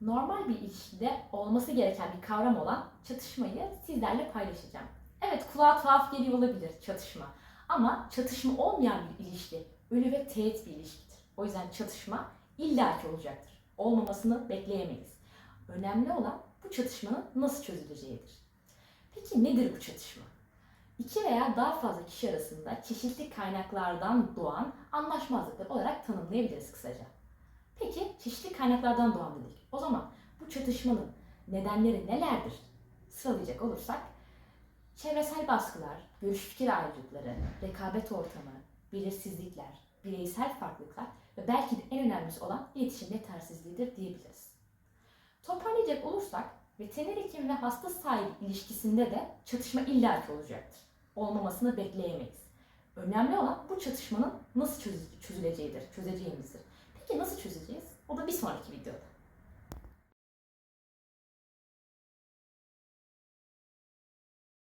normal bir ilişkide olması gereken bir kavram olan çatışmayı sizlerle paylaşacağım. Evet kulağa tuhaf geliyor olabilir çatışma. Ama çatışma olmayan bir ilişki ölü ve teğet bir ilişkidir. O yüzden çatışma illaki olacaktır. Olmamasını bekleyemeyiz. Önemli olan bu çatışmanın nasıl çözüleceğidir. Peki nedir bu çatışma? İki veya daha fazla kişi arasında çeşitli kaynaklardan doğan anlaşmazlıklar olarak tanımlayabiliriz kısaca. Peki çeşitli kaynaklardan doğan dedik. O zaman bu çatışmanın nedenleri nelerdir? Sıralayacak olursak çevresel baskılar, görüş fikir ayrılıkları, rekabet ortamı, belirsizlikler, bireysel farklılıklar ve belki de en önemlisi olan iletişim yetersizliğidir diyebiliriz. Toparlayacak olursak veteriner hekim ve hasta sahibi ilişkisinde de çatışma illaki olacaktır. Olmamasını bekleyemeyiz. Önemli olan bu çatışmanın nasıl çözü- çözüleceğidir, çözeceğimizdir. Peki nasıl çözeceğiz? O da bir sonraki videoda.